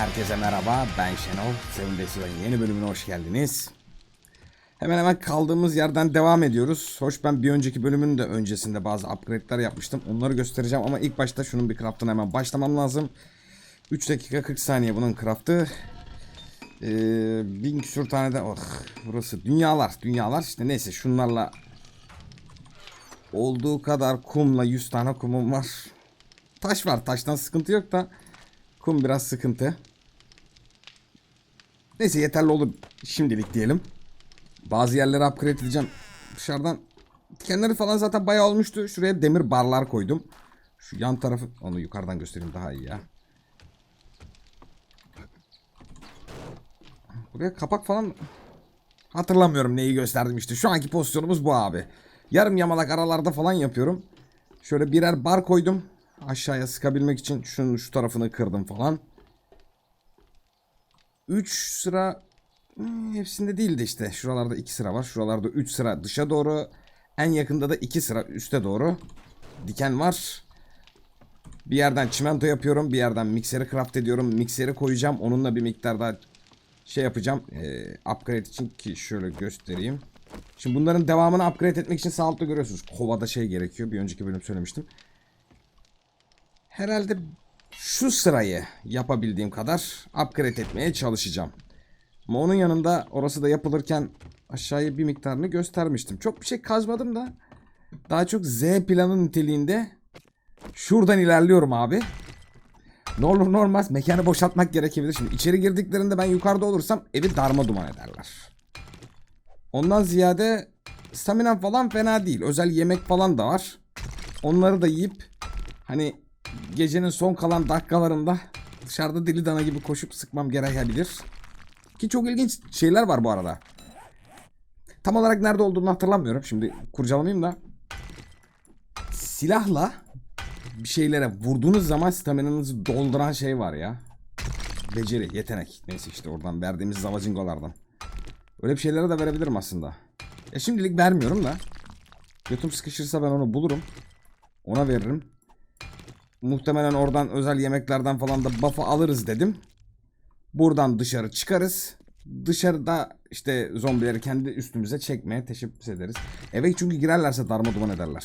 Herkese merhaba ben Şenol. Seven Festival'in yeni bölümüne hoş geldiniz. Hemen hemen kaldığımız yerden devam ediyoruz. Hoş ben bir önceki bölümün de öncesinde bazı upgrade'ler yapmıştım. Onları göstereceğim ama ilk başta şunun bir craft'ına hemen başlamam lazım. 3 dakika 40 saniye bunun craft'ı. Ee, bin küsur tane de oh, burası dünyalar dünyalar işte neyse şunlarla olduğu kadar kumla 100 tane kumum var. Taş var taştan sıkıntı yok da kum biraz sıkıntı. Neyse yeterli olur şimdilik diyelim. Bazı yerleri upgrade edeceğim. Dışarıdan dikenleri falan zaten bayağı olmuştu. Şuraya demir barlar koydum. Şu yan tarafı onu yukarıdan göstereyim daha iyi ya. Buraya kapak falan hatırlamıyorum neyi gösterdim işte. Şu anki pozisyonumuz bu abi. Yarım yamalak aralarda falan yapıyorum. Şöyle birer bar koydum. Aşağıya sıkabilmek için şunun şu tarafını kırdım falan. 3 sıra hmm, hepsinde değildi işte. Şuralarda 2 sıra var. Şuralarda 3 sıra dışa doğru. En yakında da 2 sıra üste doğru. Diken var. Bir yerden çimento yapıyorum. Bir yerden mikseri craft ediyorum. Mikseri koyacağım. Onunla bir miktar daha şey yapacağım. Ee, upgrade için ki şöyle göstereyim. Şimdi bunların devamını upgrade etmek için sağ altta görüyorsunuz. Kovada şey gerekiyor. Bir önceki bölüm söylemiştim. Herhalde şu sırayı yapabildiğim kadar upgrade etmeye çalışacağım. Ama onun yanında orası da yapılırken aşağıya bir miktarını göstermiştim. Çok bir şey kazmadım da daha çok Z planı niteliğinde şuradan ilerliyorum abi. Ne olur ne olmaz mekanı boşaltmak gerekebilir. Şimdi içeri girdiklerinde ben yukarıda olursam evi darma duman ederler. Ondan ziyade stamina falan fena değil. Özel yemek falan da var. Onları da yiyip hani gecenin son kalan dakikalarında dışarıda deli dana gibi koşup sıkmam gerekebilir. Ki çok ilginç şeyler var bu arada. Tam olarak nerede olduğunu hatırlamıyorum. Şimdi kurcalamayayım da. Silahla bir şeylere vurduğunuz zaman staminanızı dolduran şey var ya. Beceri, yetenek. Neyse işte oradan verdiğimiz zavacingolardan. Öyle bir şeylere de verebilirim aslında. Ya şimdilik vermiyorum da. Götüm sıkışırsa ben onu bulurum. Ona veririm. Muhtemelen oradan özel yemeklerden falan da buff'ı alırız dedim. Buradan dışarı çıkarız. Dışarıda işte zombileri kendi üstümüze çekmeye teşebbüs ederiz. Eve çünkü girerlerse darma duman ederler.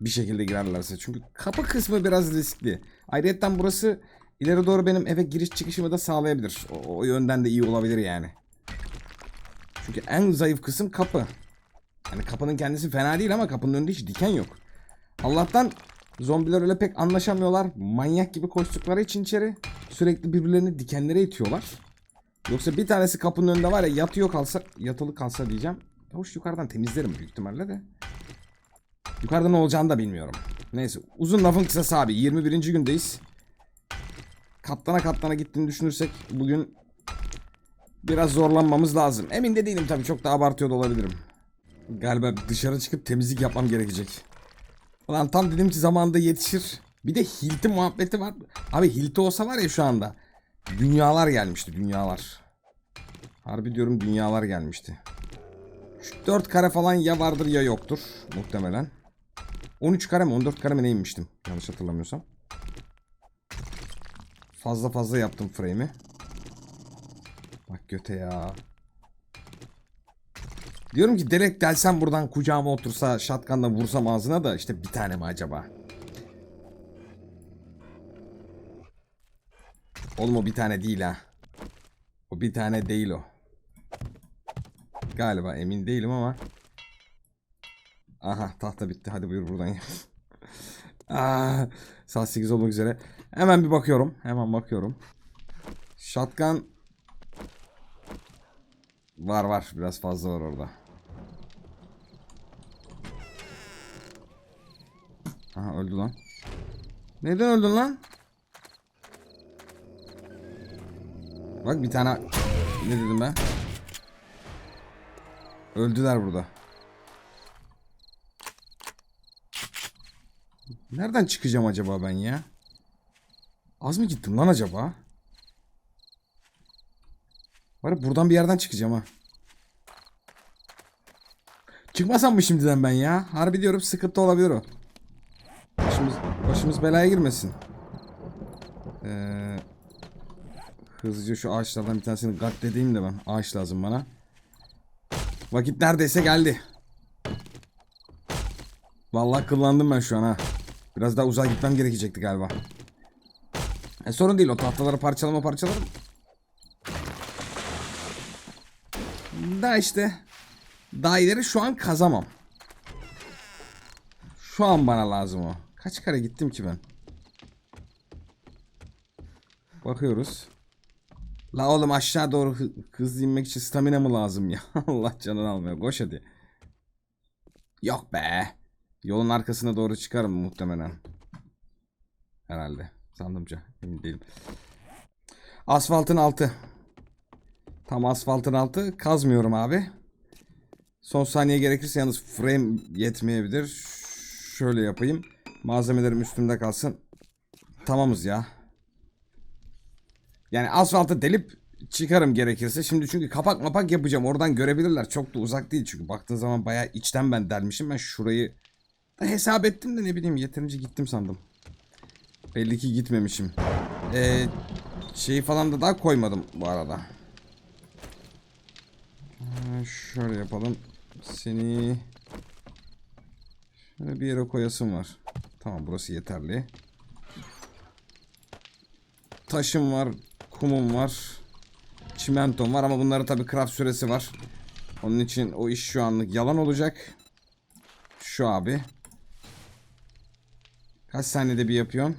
Bir şekilde girerlerse. Çünkü kapı kısmı biraz riskli. Ayrıca burası ileri doğru benim eve giriş çıkışımı da sağlayabilir. O, o yönden de iyi olabilir yani. Çünkü en zayıf kısım kapı. Yani kapının kendisi fena değil ama kapının önünde hiç diken yok. Allah'tan zombiler öyle pek anlaşamıyorlar. Manyak gibi koştukları için içeri sürekli birbirlerini dikenlere itiyorlar. Yoksa bir tanesi kapının önünde var ya yatıyor kalsa, yatılı kalsa diyeceğim. Hoş yukarıdan temizlerim büyük ihtimalle de. Yukarıda ne olacağını da bilmiyorum. Neyse uzun lafın kısası abi 21. gündeyiz. Katlana katlana gittiğini düşünürsek bugün biraz zorlanmamız lazım. Emin de değilim tabii çok da abartıyor da olabilirim. Galiba dışarı çıkıp temizlik yapmam gerekecek. Ulan tam dedim ki zamanında yetişir. Bir de Hilti muhabbeti var. Abi Hilti olsa var ya şu anda. Dünyalar gelmişti dünyalar. Harbi diyorum dünyalar gelmişti. Şu 4 kare falan ya vardır ya yoktur muhtemelen. 13 kare mi 14 kare mi neymiştim yanlış hatırlamıyorsam. Fazla fazla yaptım frame'i. Bak göte ya. Diyorum ki direkt gelsem buradan kucağıma otursa shotgunla vursam ağzına da işte bir tane mi acaba? Oğlum o bir tane değil ha. O bir tane değil o. Galiba emin değilim ama. Aha tahta bitti. Hadi buyur buradan ya. Aa, saat 8 olmak üzere. Hemen bir bakıyorum. Hemen bakıyorum. Shotgun var var. Biraz fazla var orada. Aha öldü lan. Neden öldün lan? Bak bir tane ne dedim ben? Öldüler burada. Nereden çıkacağım acaba ben ya? Az mı gittim lan acaba? Var buradan bir yerden çıkacağım ha. Çıkmasam mı şimdiden ben ya? Harbi diyorum sıkıntı olabilir o. Başımız, belaya girmesin. Ee, Hızlıca şu ağaçlardan bir tanesini katledeyim de ben. Ağaç lazım bana. Vakit neredeyse geldi. Vallahi kıllandım ben şu an ha. Biraz daha uzağa gitmem gerekecekti galiba. E sorun değil o tahtaları parçalama parçalarım. Da işte daha ileri şu an kazamam. Şu an bana lazım o. Kaç kare gittim ki ben? Bakıyoruz. La oğlum aşağı doğru hı- hızlı inmek için stamina mı lazım ya? Allah canını almıyor. Koş hadi. Yok be. Yolun arkasına doğru çıkarım muhtemelen. Herhalde. Sandımca. Emin değilim. Asfaltın altı. Tam asfaltın altı. Kazmıyorum abi. Son saniye gerekirse yalnız frame yetmeyebilir. Şöyle yapayım. Malzemelerim üstümde kalsın. Tamamız ya. Yani asfaltı delip çıkarım gerekirse. Şimdi çünkü kapak mapak yapacağım. Oradan görebilirler. Çok da uzak değil çünkü. Baktığın zaman bayağı içten ben delmişim. Ben şurayı da hesap ettim de ne bileyim yeterince gittim sandım. Belli ki gitmemişim. Ee, şeyi falan da daha koymadım bu arada. Ee, şöyle yapalım. Seni şöyle bir yere koyasım var. Tamam burası yeterli. Taşım var, kumum var, çimentom var ama bunların tabi craft süresi var. Onun için o iş şu anlık yalan olacak. Şu abi. Kaç saniyede bir yapıyorsun?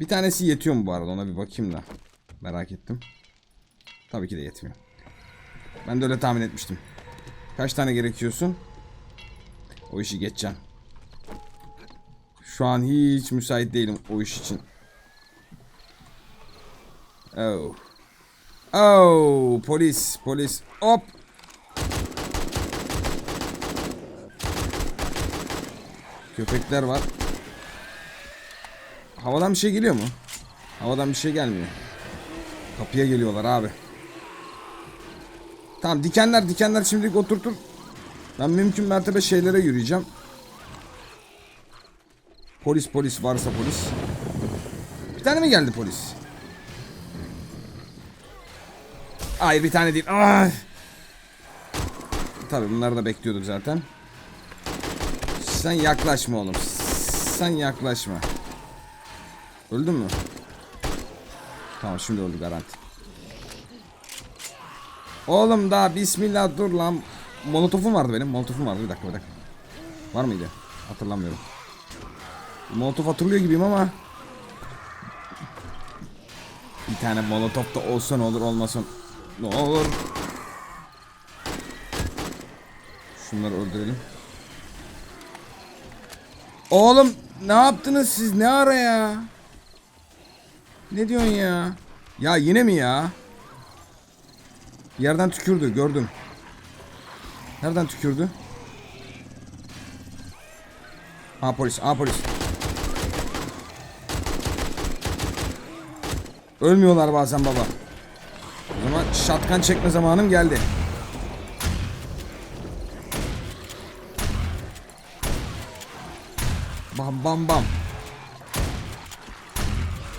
Bir tanesi yetiyor mu bu arada ona bir bakayım da. Merak ettim. Tabii ki de yetmiyor. Ben de öyle tahmin etmiştim. Kaç tane gerekiyorsun? O işi geçeceğim. Şu an hiç müsait değilim o iş için. Oh. Oh, polis, polis. Hop. Köpekler var. Havadan bir şey geliyor mu? Havadan bir şey gelmiyor. Kapıya geliyorlar abi. Tamam dikenler dikenler şimdilik oturtur. Ben mümkün mertebe şeylere yürüyeceğim. Polis polis varsa polis. Bir tane mi geldi polis? Hayır bir tane değil. Ay. Tabii bunları da bekliyorduk zaten. Sen yaklaşma oğlum. Sen yaklaşma. Öldün mü? Tamam şimdi öldü garanti. Oğlum daha bismillah dur lan. Molotofum vardı benim. Molotofum vardı. Bir dakika bir dakika. Var mıydı? Hatırlamıyorum. Molotof hatırlıyor gibiyim ama. Bir tane molotof da olsa ne olur olmasın. Ne olur. Şunları öldürelim. Oğlum ne yaptınız siz ne ara ya? Ne diyorsun ya? Ya yine mi ya? Yerden tükürdü gördüm. Nereden tükürdü? Aa polis, aa polis. Ölmüyorlar bazen baba. O zaman şatkan çekme zamanım geldi. Bam bam bam.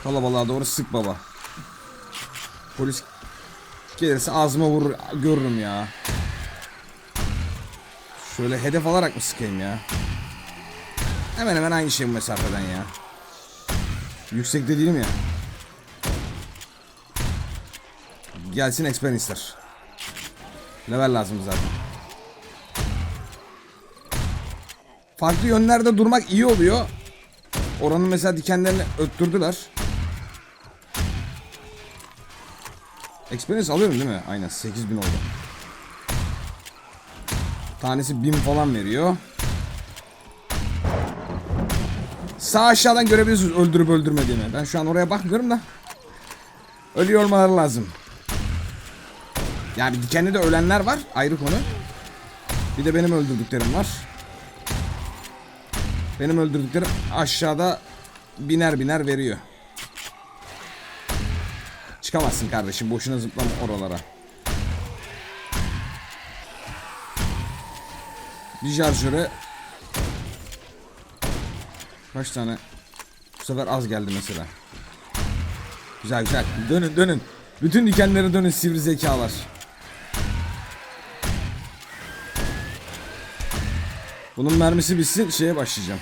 Kalabalığa doğru sık baba. Polis gelirse ağzıma vurur görürüm ya. Şöyle hedef alarak mı sıkayım ya? Hemen hemen aynı şey bu mesafeden ya. Yüksekte değilim ya. Gelsin experience'ler. Level lazım zaten. Farklı yönlerde durmak iyi oluyor. Oranın mesela dikenlerini öttürdüler. Experience alıyorum değil mi? Aynen 8000 oldu. Tanesi 1000 falan veriyor. Sağ aşağıdan görebiliyorsunuz öldürüp öldürmediğimi. Ben şu an oraya bakmıyorum da. Ölüyor olmaları lazım. Yani dikenli de ölenler var. Ayrı konu. Bir de benim öldürdüklerim var. Benim öldürdüklerim aşağıda biner biner veriyor. Çıkamazsın kardeşim. Boşuna zıplama oralara. Bir şarjöre Kaç tane? Bu sefer az geldi mesela. Güzel güzel. Dönün dönün. Bütün dikenlere dönün sivri zekalar. Bunun mermisi bitsin şeye başlayacağım.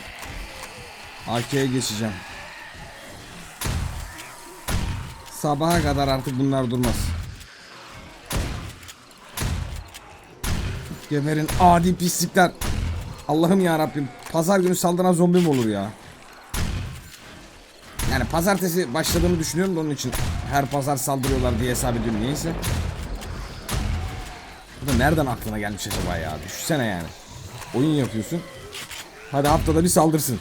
AK'ye geçeceğim. Sabaha kadar artık bunlar durmaz. Geberin adi pislikler. Allah'ım ya Rabbim. Pazar günü saldıran zombi mi olur ya? Yani pazartesi başladığını düşünüyorum da onun için her pazar saldırıyorlar diye hesap ediyorum niyeyse. Bu da nereden aklına gelmiş acaba ya? Düşünsene yani. Oyun yapıyorsun. Hadi haftada bir saldırsın.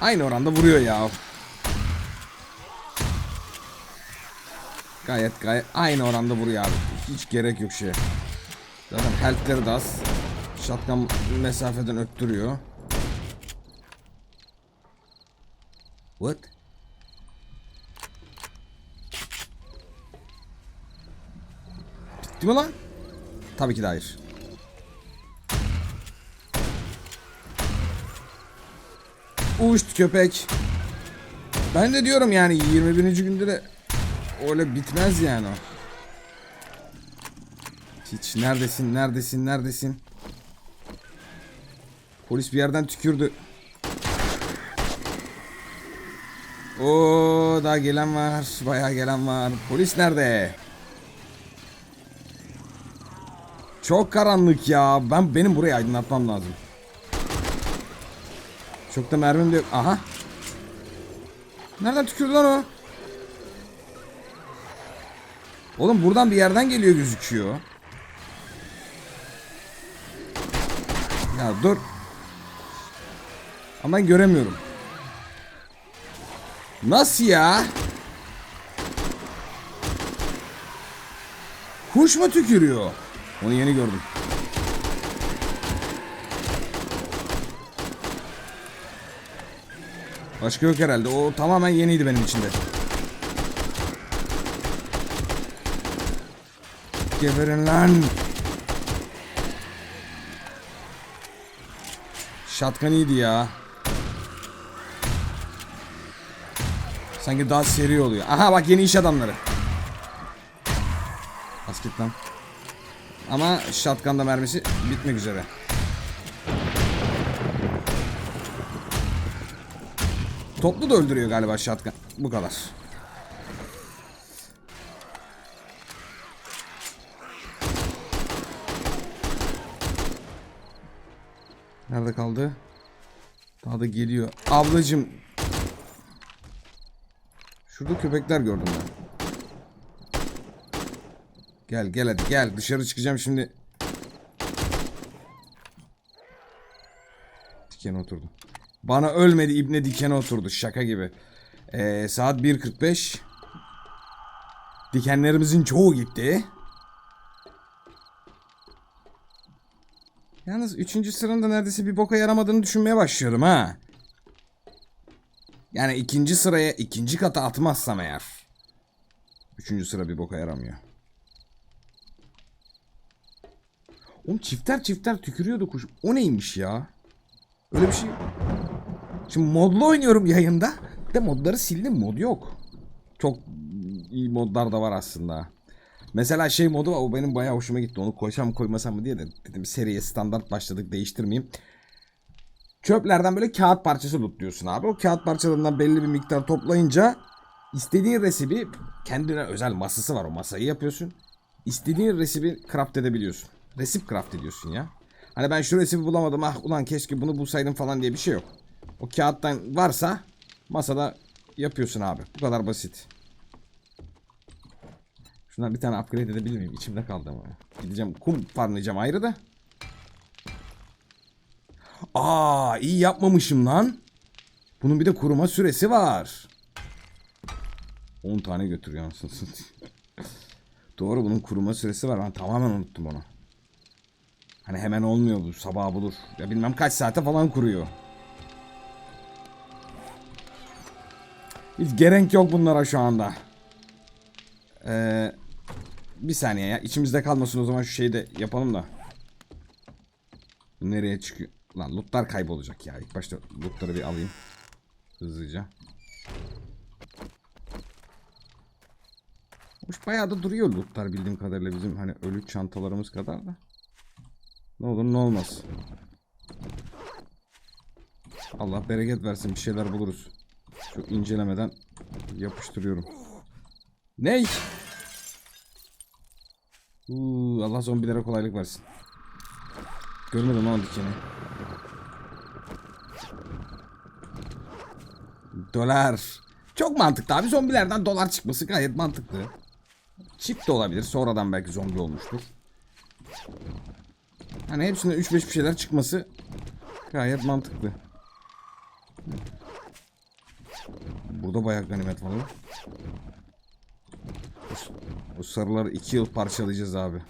Aynı oranda vuruyor ya. Gayet gayet aynı oranda vuruyor abi. Hiç gerek yok şeye. Zaten health'leri de az. Shotgun mesafeden öttürüyor. What? Bitti mi lan? Tabii ki de hayır. Uçtu köpek. Ben de diyorum yani 21. günde de öyle bitmez yani o. Hiç neredesin neredesin neredesin? Polis bir yerden tükürdü. Oo daha gelen var. Bayağı gelen var. Polis nerede? Çok karanlık ya. Ben benim burayı aydınlatmam lazım. Çok da mermim de yok. Aha. Nereden tükürdü lan o? Oğlum buradan bir yerden geliyor gözüküyor. Ya dur. Ama ben göremiyorum. Nasıl ya? Kuş mu tükürüyor? Onu yeni gördüm. Başka yok herhalde. O tamamen yeniydi benim içinde. Geberin lan. Shotgun iyiydi ya. Sanki daha seri oluyor. Aha bak yeni iş adamları. Basket lan. Ama shotgun'da mermisi bitmek üzere. Toplu da öldürüyor galiba shotgun. Bu kadar. Nerede kaldı? Daha da geliyor. Ablacım. Şurada köpekler gördüm ben. Gel gel hadi gel. Dışarı çıkacağım şimdi. Dikene oturdu. Bana ölmedi ibne dikene oturdu. Şaka gibi. Ee, saat 1.45. Dikenlerimizin çoğu gitti. Yalnız 3. sıranın neredeyse bir boka yaramadığını düşünmeye başlıyorum ha. Yani ikinci sıraya ikinci kata atmazsam eğer. Üçüncü sıra bir boka yaramıyor. Oğlum çifter çifter tükürüyordu kuş. O neymiş ya? Öyle bir şey. Şimdi modlu oynuyorum yayında. De modları sildim. Mod yok. Çok iyi modlar da var aslında. Mesela şey modu var. O benim bayağı hoşuma gitti. Onu koysam koymasam mı diye de dedim seriye standart başladık değiştirmeyeyim. Çöplerden böyle kağıt parçası lootluyorsun abi. O kağıt parçalarından belli bir miktar toplayınca istediğin resibi kendine özel masası var. O masayı yapıyorsun. İstediğin resibi craft edebiliyorsun. Resip craft ediyorsun ya. Hani ben şu resibi bulamadım ah ulan keşke bunu bulsaydım falan diye bir şey yok. O kağıttan varsa masada yapıyorsun abi. Bu kadar basit. Şundan bir tane upgrade edebilir miyim? İçimde kaldı ama. Gideceğim kum farmlayacağım ayrı da. Aa iyi yapmamışım lan. Bunun bir de kuruma süresi var. 10 tane götürüyor. Doğru bunun kuruma süresi var. Ben tamamen unuttum onu. Hani hemen olmuyor bu sabah bulur. Ya bilmem kaç saate falan kuruyor. Hiç gerek yok bunlara şu anda. Ee, bir saniye ya. İçimizde kalmasın o zaman şu şeyi de yapalım da. Nereye çıkıyor? Lan lootlar kaybolacak ya. İlk başta lootları bir alayım. Hızlıca. Hoş bayağı da duruyor lootlar bildiğim kadarıyla bizim hani ölü çantalarımız kadar da. Ne olur ne olmaz. Allah bereket versin bir şeyler buluruz. Çok incelemeden yapıştırıyorum. Ney? Allah zombilere kolaylık versin. Görmedim ama dikeni. Dolar. Çok mantıklı abi. Zombilerden dolar çıkması gayet mantıklı. Çift de olabilir. Sonradan belki zombi olmuştur. Hani hepsinden 3-5 bir şeyler çıkması gayet mantıklı. Burada bayağı ganimet var. O- sarıları 2 yıl parçalayacağız abi.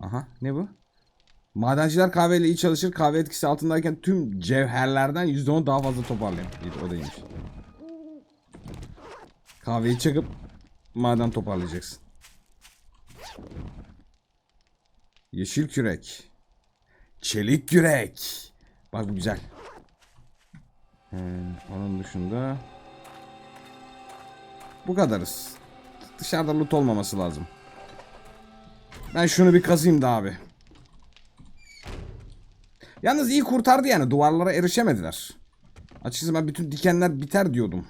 Aha ne bu? Madenciler kahveyle iyi çalışır. Kahve etkisi altındayken tüm cevherlerden %10 daha fazla toparlayın. O da iyiymiş. Kahveyi çakıp maden toparlayacaksın. Yeşil kürek. Çelik kürek. Bak bu güzel. Ee, onun dışında bu kadarız. Dışarıda loot olmaması lazım. Ben şunu bir kazayım da abi. Yalnız iyi kurtardı yani. Duvarlara erişemediler. Açıkçası ben bütün dikenler biter diyordum.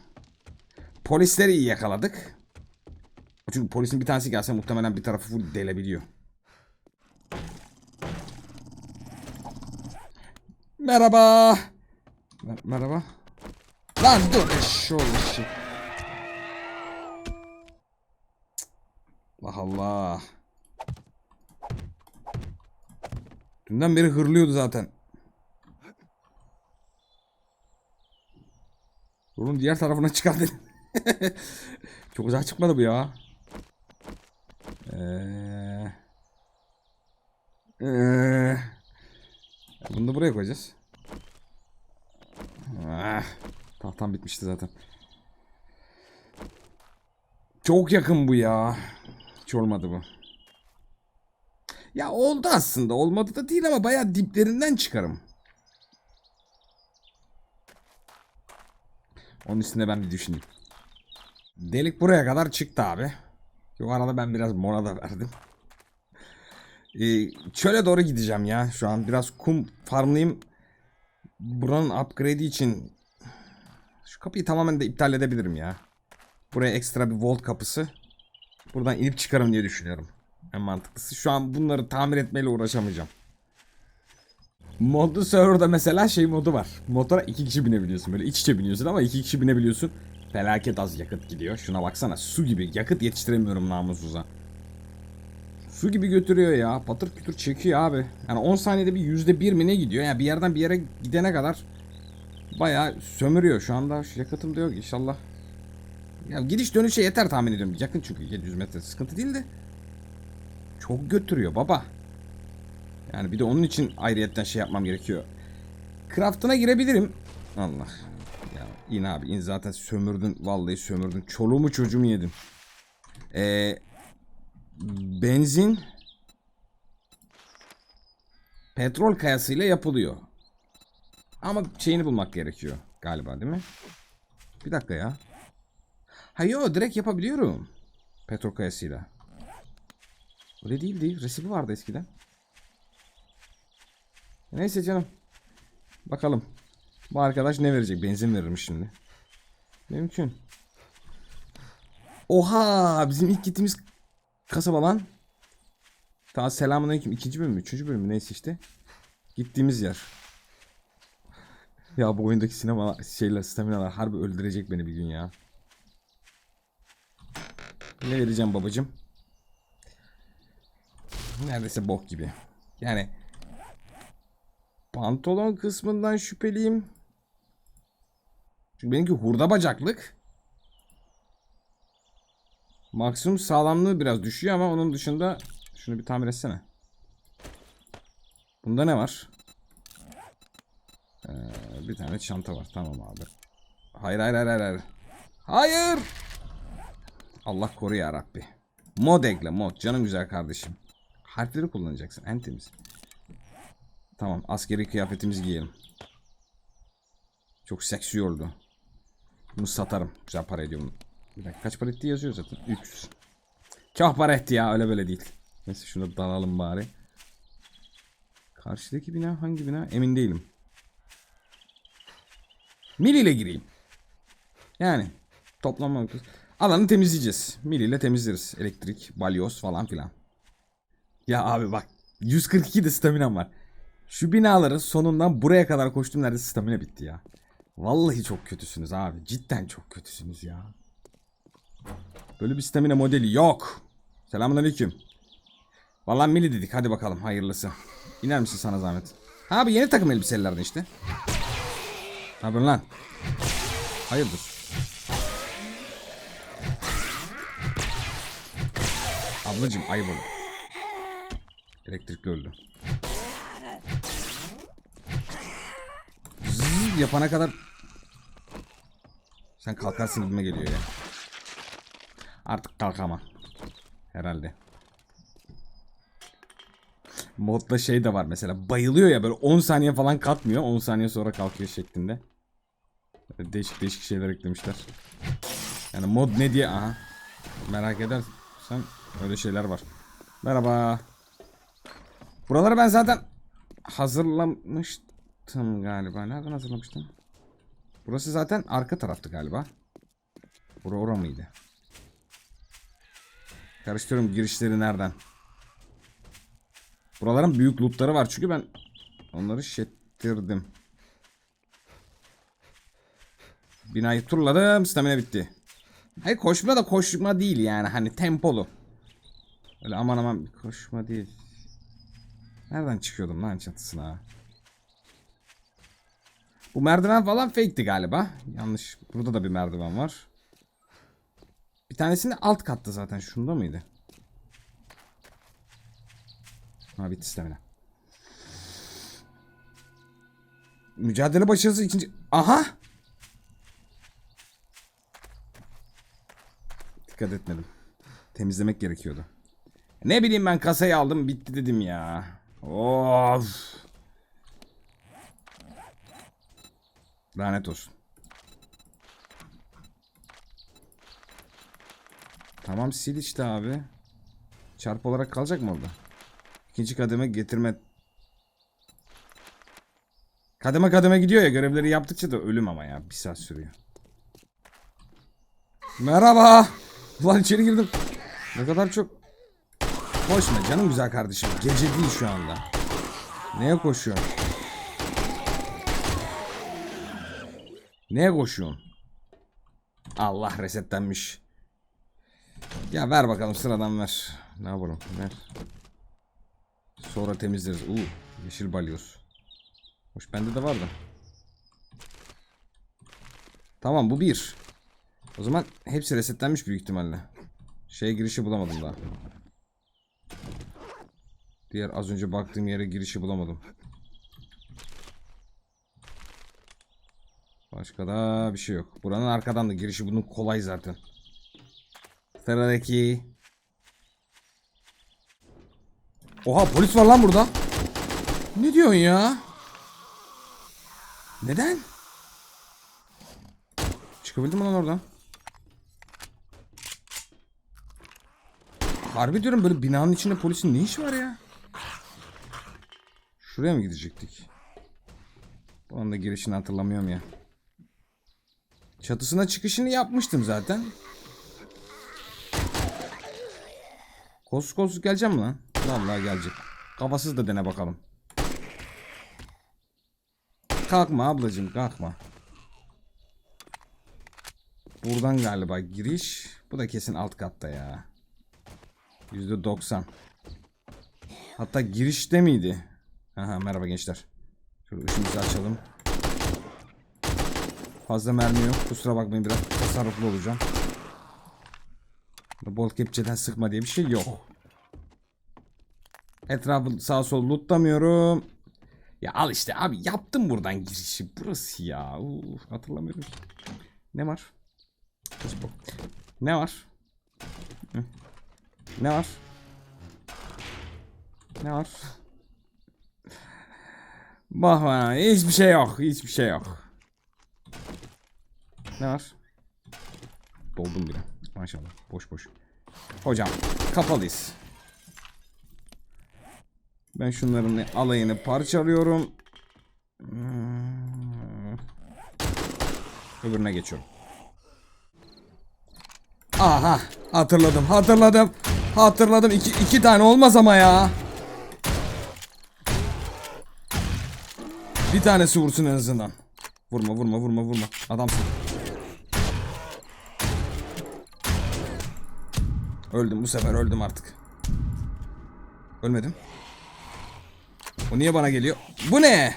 Polisleri iyi yakaladık. Çünkü polisin bir tanesi gelse muhtemelen bir tarafı full delebiliyor. Merhaba. Mer- merhaba. Lan dur eşşoğlu eşek. Allah Allah. Dünden beri hırlıyordu zaten. Yolun diğer tarafına çıkar dedim. Çok uzağa çıkmadı bu ya. Eee... Eee... Bunu da buraya koyacağız. Ah, tahtam bitmişti zaten. Çok yakın bu ya. Hiç olmadı bu. Ya oldu aslında. Olmadı da değil ama bayağı diplerinden çıkarım. Onun üstünde ben bir düşüneyim. Delik buraya kadar çıktı abi. Yok arada ben biraz mola da verdim. Ee, çöle doğru gideceğim ya şu an. Biraz kum farmlayayım. Buranın upgrade'i için şu kapıyı tamamen de iptal edebilirim ya. Buraya ekstra bir vault kapısı. Buradan inip çıkarım diye düşünüyorum. En mantıklısı. Şu an bunları tamir etmeyle uğraşamayacağım. Modlu serverda mesela şey modu var. Motora iki kişi binebiliyorsun. Böyle iç içe biniyorsun ama iki kişi binebiliyorsun. Felaket az yakıt gidiyor. Şuna baksana su gibi. Yakıt yetiştiremiyorum namussuza. Su gibi götürüyor ya. Patır kütür çekiyor abi. Yani 10 saniyede bir yüzde bir mi ne gidiyor? Yani bir yerden bir yere gidene kadar bayağı sömürüyor. Şu anda yakıtım da yok inşallah. Ya gidiş dönüşe yeter tahmin ediyorum. Yakın çünkü 700 metre sıkıntı değil de. Çok götürüyor baba. Yani bir de onun için ayrıyetten şey yapmam gerekiyor. Craft'ına girebilirim. Allah. Ya yine abi in zaten sömürdün. Vallahi sömürdün. Çoluğumu çocuğumu yedin. Ee, benzin petrol kayasıyla yapılıyor. Ama şeyini bulmak gerekiyor galiba değil mi? Bir dakika ya. Ha yo direkt yapabiliyorum. Petrol kayasıyla. Öyle değildi. Resipi vardı eskiden. Neyse canım. Bakalım. Bu arkadaş ne verecek? Benzin verirmiş şimdi. Mümkün. Oha! Bizim ilk gittiğimiz kasaba lan. Daha selamünaleyküm. ikinci bölüm mü? Üçüncü bölüm mü? Neyse işte. Gittiğimiz yer. Ya bu oyundaki sinema şeyler, staminalar harbi öldürecek beni bir gün ya. Ne vereceğim babacım? Neredeyse bok gibi. Yani pantolon kısmından şüpheliyim. Çünkü benimki hurda bacaklık. Maksimum sağlamlığı biraz düşüyor ama onun dışında şunu bir tamir etsene. Bunda ne var? Ee, bir tane çanta var. Tamam abi. Hayır hayır hayır hayır. Hayır. Allah koru ya Rabbi. Mod ekle mod. Canım güzel kardeşim. Harfleri kullanacaksın. En temiz. Tamam. Askeri kıyafetimizi giyelim. Çok seksi oldu. Bunu satarım. Güzel para ediyor bunu. Bir dakika kaç para etti yazıyor zaten. 300. Çok para etti ya öyle böyle değil. Neyse şunu dalalım bari. Karşıdaki bina hangi bina emin değilim. Mil ile gireyim. Yani toplam alanı temizleyeceğiz. Mil ile temizleriz. Elektrik, balyoz falan filan. Ya abi bak 142 de staminam var. Şu binaların sonundan buraya kadar koştum neredeyse stamina bitti ya. Vallahi çok kötüsünüz abi. Cidden çok kötüsünüz ya. Böyle bir stamina modeli yok. Selamünaleyküm. Vallahi mili dedik hadi bakalım hayırlısı. İner misin sana zahmet? Abi yeni takım elbiselerden işte. Ne yapıyorsun lan? Hayırdır? Ablacım ayıp olur. Elektrikli öldü. Zzz yapana kadar sen kalkarsın gibime geliyor ya. Artık kalkamam. Herhalde. Modda şey de var mesela bayılıyor ya böyle 10 saniye falan kalkmıyor 10 saniye sonra kalkıyor şeklinde. Böyle değişik değişik şeyler eklemişler. Yani mod ne diye aha merak edersen öyle şeyler var. Merhaba. Buraları ben zaten hazırlamıştım galiba. Nereden hazırlamıştım? Burası zaten arka taraftı galiba. Bura ora mıydı? Karıştırıyorum girişleri nereden. Buraların büyük lootları var çünkü ben onları şettirdim. Binayı turladım stamina bitti. Hayır koşma da koşma değil yani hani tempolu. Öyle aman aman koşma değil. Nereden çıkıyordum lan çatısına? Bu merdiven falan fake'ti galiba. Yanlış. Burada da bir merdiven var. Bir tanesini alt katta zaten. Şunda mıydı? Ha bitti stamina. Mücadele başarısı ikinci... Aha! Dikkat etmedim. Temizlemek gerekiyordu. Ne bileyim ben kasayı aldım bitti dedim ya. Of. Lanet olsun. Tamam sil işte abi. Çarp olarak kalacak mı orada? İkinci kademe getirme. Kademe kademe gidiyor ya görevleri yaptıkça da ölüm ama ya. Bir saat sürüyor. Merhaba. Ulan içeri girdim. Ne kadar çok Koşma canım güzel kardeşim. Gece değil şu anda. Neye koşuyorsun? Neye koşuyorsun? Allah resetlenmiş. Ya ver bakalım sıradan ver. Ne yapalım ver. Sonra temizleriz. Uuu yeşil balyoz. Hoş bende de vardı. Tamam bu bir. O zaman hepsi resetlenmiş büyük ihtimalle. Şey girişi bulamadım daha. Diğer az önce baktığım yere girişi bulamadım. Başka da bir şey yok. Buranın arkadan da girişi bunun kolay zaten. Sıradaki. Oha polis var lan burada. Ne diyorsun ya? Neden? Çıkabildim mi lan oradan? Harbi diyorum böyle binanın içinde polisin ne işi var ya? Şuraya mı gidecektik? Onun da girişini hatırlamıyorum ya. Çatısına çıkışını yapmıştım zaten. Kolsuz kolsuz geleceğim lan? Vallahi gelecek. Kafasız da dene bakalım. Kalkma ablacığım kalkma. Buradan galiba giriş. Bu da kesin alt katta ya. %90. Hatta girişte miydi? Aha merhaba gençler. Şöyle ışığımızı açalım. Fazla mermi yok. Kusura bakmayın biraz tasarruflu olacağım. Bol kepçeden sıkma diye bir şey yok. Etrafı sağ sol lootlamıyorum. Ya al işte abi yaptım buradan girişi. Burası ya. Uf, hatırlamıyorum. Ne var? Ne var? Ne var? Ne var? Bak bana hiçbir şey yok. Hiçbir şey yok. Ne var? Doldum bile. Maşallah. Boş boş. Hocam kapalıyız. Ben şunların alayını parçalıyorum. Hmm. Öbürüne geçiyorum. Aha hatırladım hatırladım. Hatırladım iki, iki tane olmaz ama ya. Bir tanesi vursun en azından. Vurma vurma vurma vurma. Adamsın. Öldüm bu sefer öldüm artık. Ölmedim. O niye bana geliyor? Bu ne?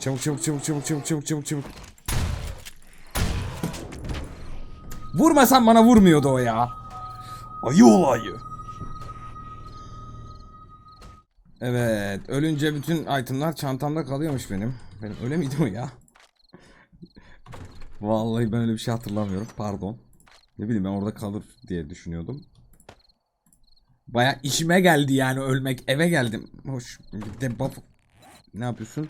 Çabuk çabuk çabuk çabuk çabuk çabuk çabuk çabuk. Vurmasan bana vurmuyordu o ya. Ayı olayı. Evet, ölünce bütün itemlar çantamda kalıyormuş benim. Benim öyle miydi o ya? Vallahi ben öyle bir şey hatırlamıyorum. Pardon. Ne bileyim ben orada kalır diye düşünüyordum. Baya işime geldi yani ölmek. Eve geldim. Hoş. Bir de buff- Ne yapıyorsun?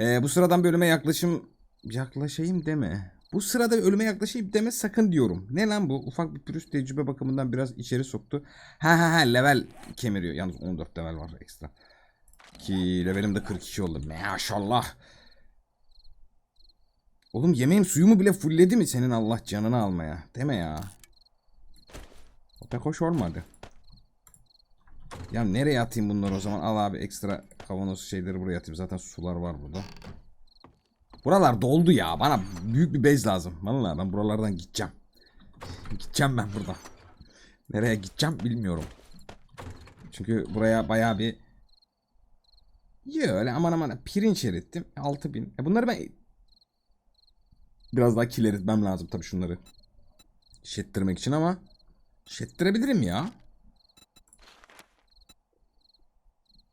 Ee, bu sıradan bir ölüme yaklaşım yaklaşayım deme. Bu sırada ölüme yaklaşayım deme sakın diyorum. Ne lan bu? Ufak bir pürüz tecrübe bakımından biraz içeri soktu. Ha ha ha level kemiriyor. Yalnız 14 level var ekstra. Ki levelim de 42 oldu. Maşallah. Oğlum yemeğim suyumu bile fullledi mi senin Allah canını almaya? Deme ya. O pek hoş olmadı. Ya nereye atayım bunları o zaman? Al abi ekstra kavanoz şeyleri buraya atayım. Zaten sular var burada. Buralar doldu ya. Bana büyük bir bez lazım. Vallahi ben buralardan gideceğim. Gideceğim ben buradan. Nereye gideceğim bilmiyorum. Çünkü buraya bayağı bir Yo öyle aman aman pirinç erittim. 6000. E bunları ben biraz daha kil eritmem lazım tabii şunları. Şettirmek için ama şettirebilirim ya.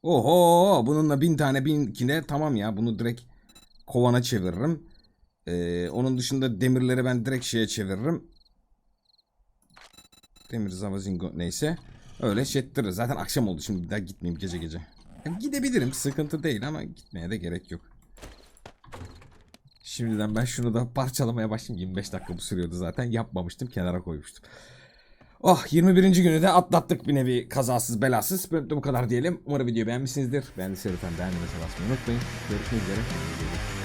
Oho bununla bin tane binkine tamam ya bunu direkt kovana çeviririm. Ee, onun dışında demirleri ben direkt şeye çeviririm. Demir zavazingo neyse. Öyle şettirir. Zaten akşam oldu şimdi bir daha gitmeyeyim gece gece. Gidebilirim sıkıntı değil ama gitmeye de gerek yok. Şimdiden ben şunu da parçalamaya başlayayım. 25 dakika bu sürüyordu zaten. Yapmamıştım kenara koymuştum. Oh 21. günü de atlattık bir nevi kazasız belasız. Böyle de bu kadar diyelim. Umarım videoyu beğenmişsinizdir. Beğendiyseniz lütfen beğenmeyi basmayı unutmayın. Görüşmek üzere.